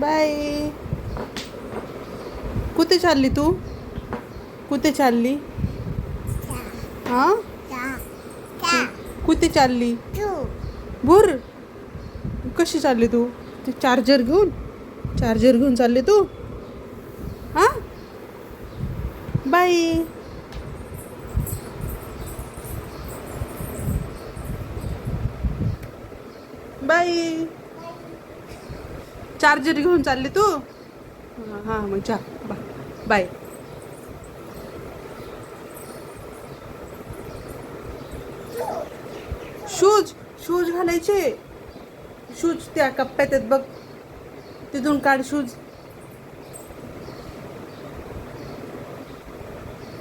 Bye. कुठे चालली तू? कुठे चालली? हां? कुठे चालली? बुर कशी चालली तू? ते चार्जर घेऊन? चार्जर घेऊन चालली तू? हां? बाय. बाय. चार्जर घेऊन चालली तू? हां मग चा बाय बाय. शूज शूज घालायचे. शूज त्या कप्प्यात आहेत बघ. तिथून काढ शूज.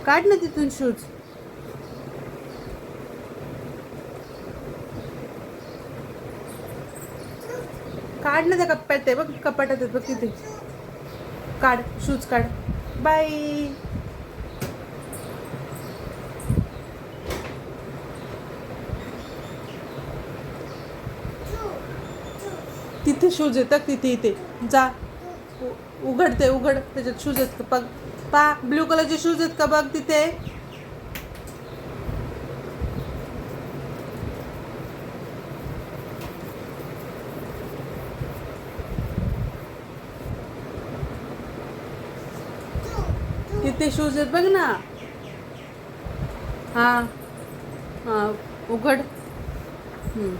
काढ ना तिथून शूज. काढ ना त्या कप्प्यात आहे बघ कपाटात आहेत बघ तिथे. काढ शूज काढ. बाय तिथे शूज येतात तिथे इथे. जा. उघडते उघड उघड. त्याच्यात शूज आहेत का? बघ. पा ब्ल्यू कलरचे शूज आहेत का? बघ तिथे. ते शूज आहेत. बघ ना. हा. हा उघड. हम्म.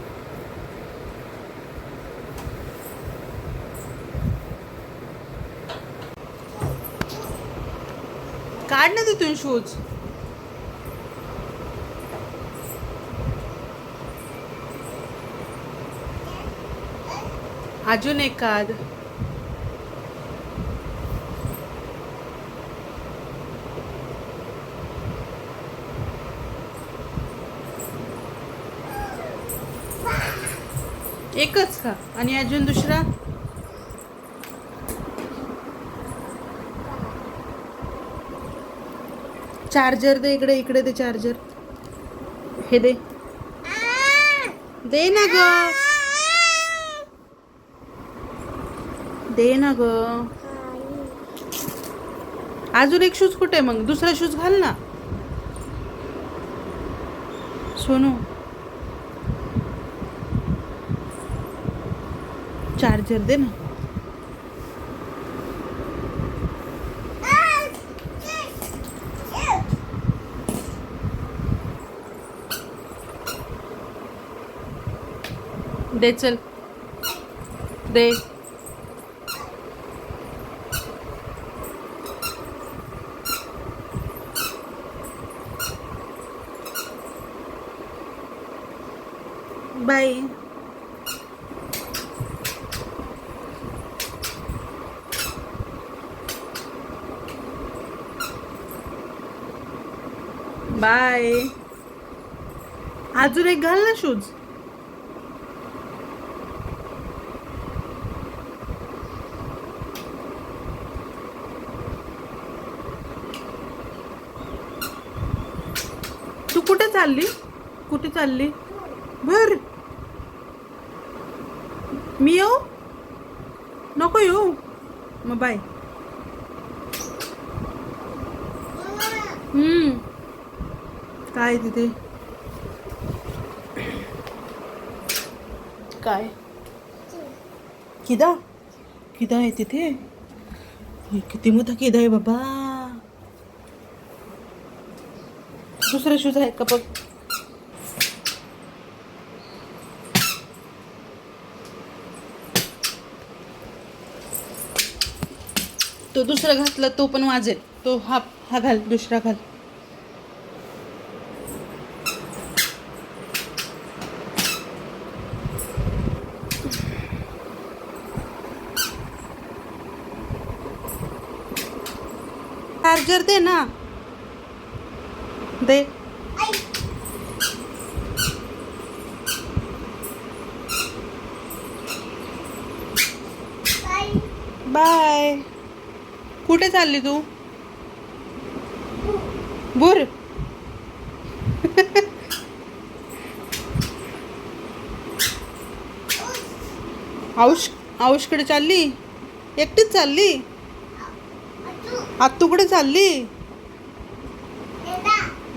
काढ ना तिथून शूज अजून एक एकच का आणि अजून दुसरा? चार्जर दे इकडे इकडे दे चार्जर. हे दे. दे ना ग. दे ना ग. अजून एक शूज कुठे आहे मग? दुसरा शूज घाल ना. सोनू. चार्जर दे ना। दे चल। दे। बाय. अजून एक घाल ना शूज. तू कुठे चालली? कुठे चालली? बर मी येऊ? नको येऊ. मग बाय. हम्म. काय तिथे? काय? किदा? किदा आहे तिथे? किती मोठा किदा आहे बाबा. दुसरा शूज आहे का बघ? तो दुसरा घातला तो पण वाजेल. तो हा हा घाल दुसरा घाल. तर दे ना. दे. बाय. कुठे चालली तू? बुर औष औषकडे चालली? एकटीच चालली? आत्तूकडे चालली?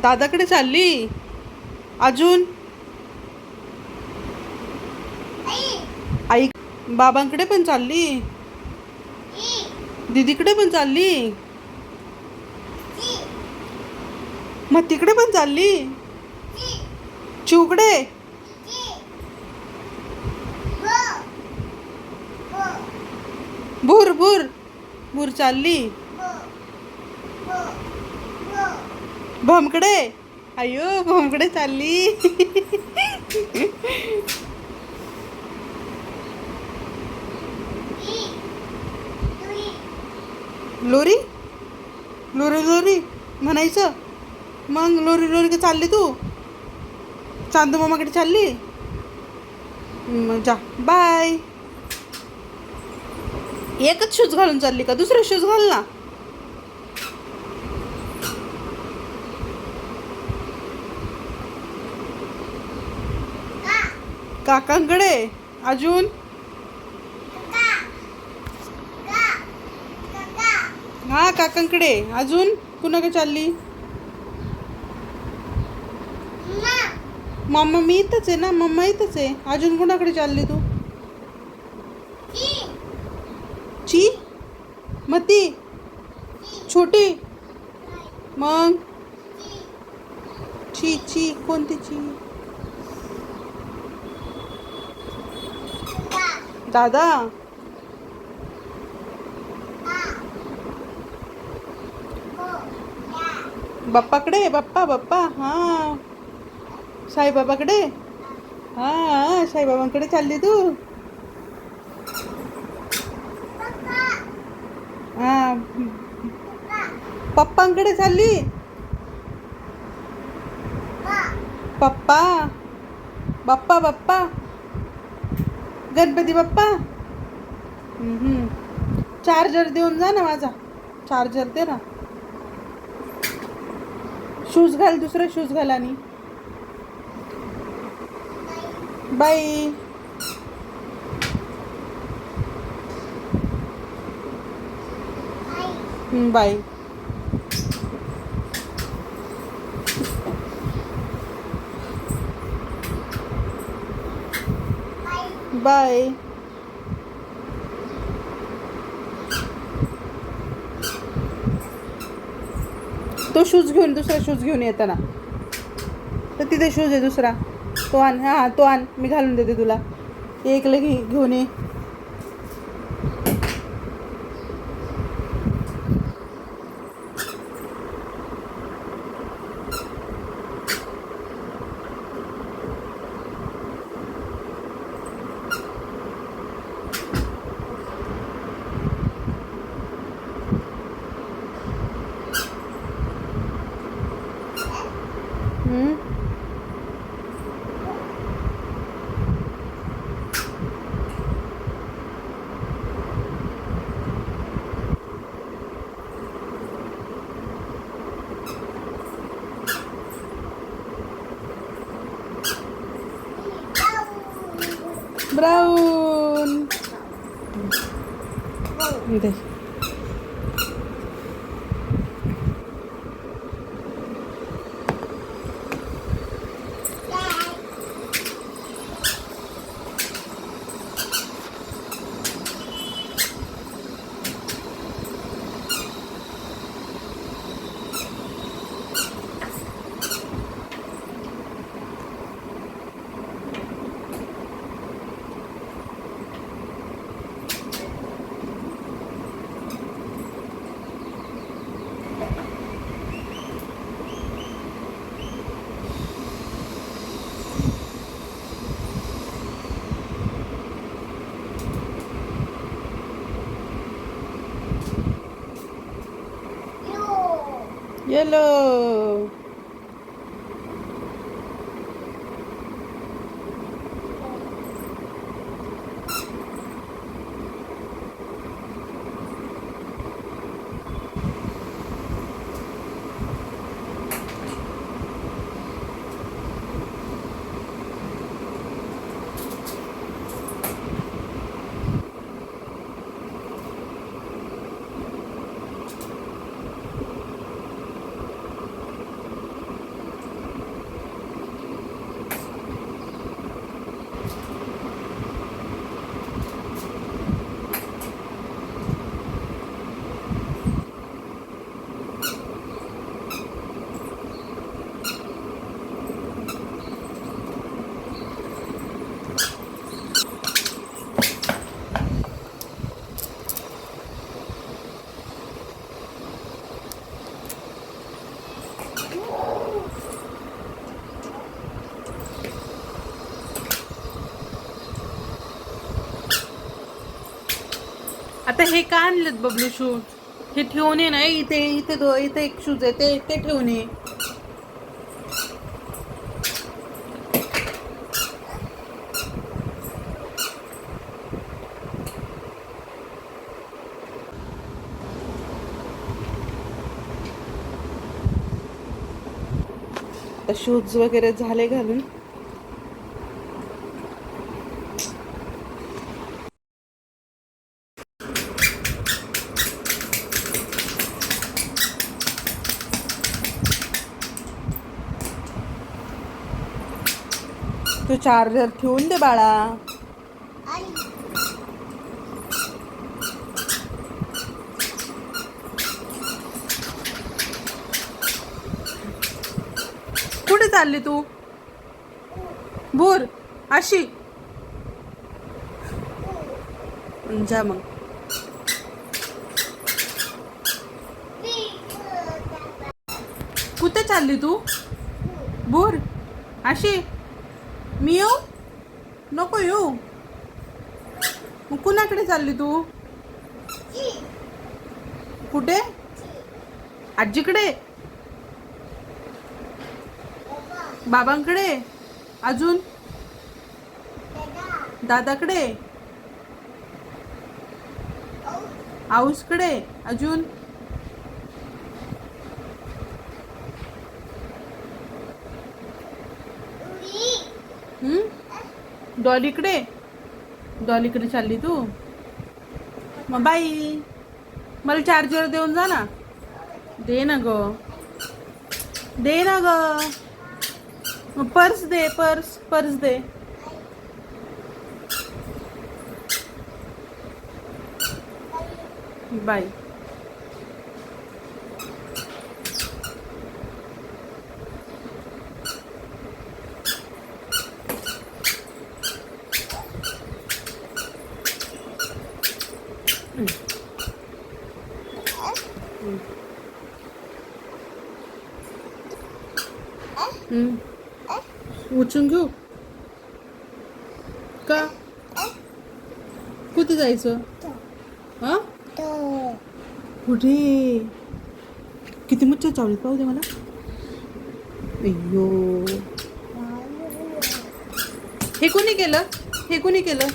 दादाकडे चालली? अजून? आई. बाबांकडे पण चालली? दीदीकडे पण चालली? मग तिकडे पण चालली? चिवकडे? भूर भूर. भूर चालली. भमकडे. अयो भमकडे चालली. लोरी? लोरी लोरी म्हणायचं. मग लोरी लोरी का चालली तू. चांदू मामाकडे चालली. मग जा. बाय एकच शूज घालून चालली का? दुसरे शूज घाल ना. काकांकडे. अजून? हा काकांकडे. अजून? कुणाकडे चालली? मम्मा मी इथंच आहे ना? मम्मा इथंच आहे. अजून कुणाकडे चालली तू? ची? मग ती छोटी? मग? ची ची. कोणती ची? दादा. बाप्पाकडे बाप्पा बाप्पा. हां. साईबाबाकडे. हां साईबाबांकडे चालली तू. हां. पप्पांकडे चालली. पप्पा. बाप्पा बाप्पा. गणपती बाप्पा? चार्जर देऊन जा ना माझा. चार्जर दे ना. शूज घाल दुसरे शूज घाल आणि. Bye bye bye. तो शूज घेऊन दुसरा शूज घेऊन येताना. तर तिथे शूज आहे दुसरा. तो आण हां तो आण. मी घालून देते तुला. एक लगे घेऊन ये हम्म? ब्राऊन दे आता हे का आणलेत बबलू शूज हे ठेवून ये ना इथे इथे दो इथे एक शूज आहे ते ते ठेवून ये. शूज वगैरे झाले घालून. तू चार्जर ठेवून दे बाळा. कुठे चालली तू? भूर अशी जा मग. कुठे चालली तू? भूर अशी मी येऊ नको येऊ. मग कुणाकडे चालली तू? कुठे? आजीकडे? बाबांकडे? अजून? दादाकडे? आऊसकडे? अजून हम्म डॉलीकडे. डॉलीकडे चालली तू. मग बाई मला चार्जर देऊन जा ना. दे ना ग. दे ना ग. मग पर्स दे पर्स पर्स दे. बाई. हम्म. घेऊ? का? कुठे जायचं? हा? कुठे? किती मच्छर चावलीत पाहू दे मला. अय्यो. हे कोणी केलं? हे कोणी केलं?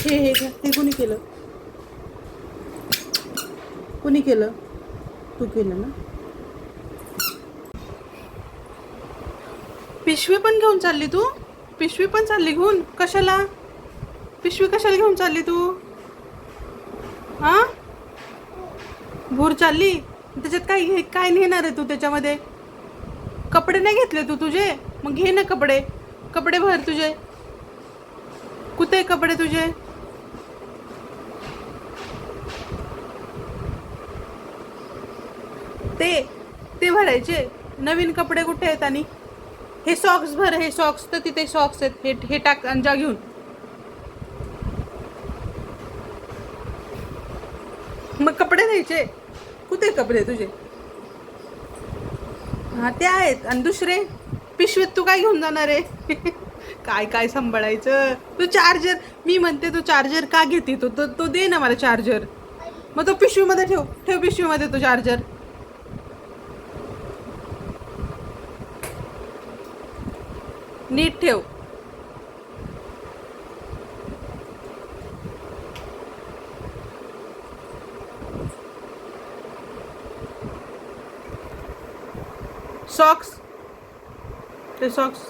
हे हे हे हे कोणी केलं? कोणी केलं? तू केलं ना? पिशवी पण घेऊन चालली तू? पिशवी पण चालली घेऊन? कशाला? पिशवी कशाला घेऊन चालली तू? हा? भूर चालली? त्याच्यात काय घे काय नेणार आहे तू त्याच्यामध्ये? कपडे नाही घेतले तू तुझे? मग घे ना कपडे. कपडे भर तुझे. कुठे आहे कपडे तुझे? ते ते भरायचे. नवीन कपडे कुठे आहेत आणि? हे सॉक्स भर हे सॉक्स तर तिथे सॉक्स आहेत. हे हे टाक अंजा जा घेऊन. मग कपडे द्यायचे कुठे कपडे तुझे? हा ते आहेत. आणि दुसरे? पिशवीत तू काय घेऊन जाणार आहे? काय काय सांभाळायचं? तू चार्जर मी म्हणते तू चार्जर का घेते? तो तो तो दे ना मला चार्जर मग तो पिशवीमध्ये ठेव. ठेव पिशवीमध्ये तो चार्जर नीट ठेव. सॉक्स ते सॉक्स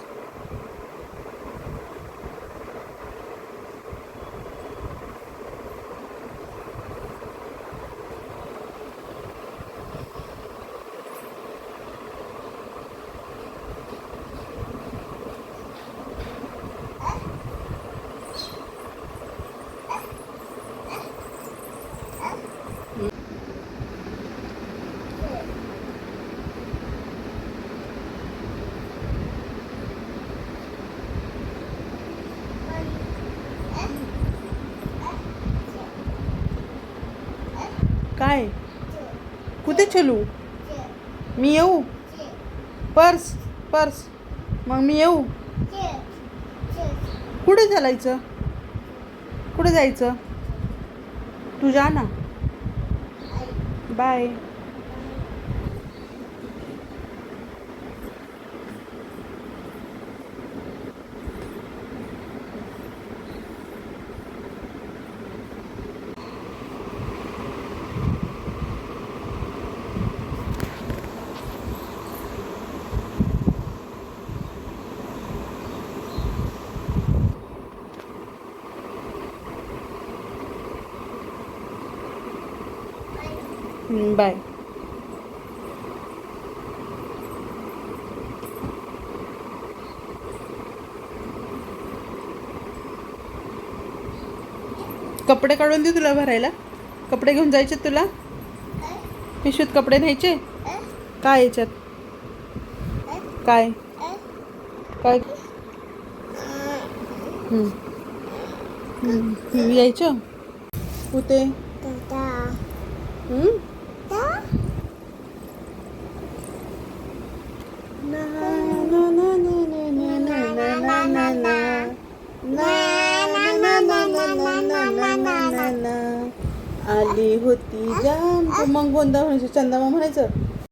काय? कुठे चलू मी येऊ? Purse purse. मग मी येऊ? कुठे चालायचं? कुठे जायचं? तू जा ना. बाय बाय कपडे काढून दे तुला भरायला. कपडे घेऊन जायचे तुला. पिशवीत कपडे न्यायचे? काय याच्यात? काय? काय. यायचं? कुठे आली होती. जाम. मग गोंधळ म्हणायचं चंदामा म्हणायचं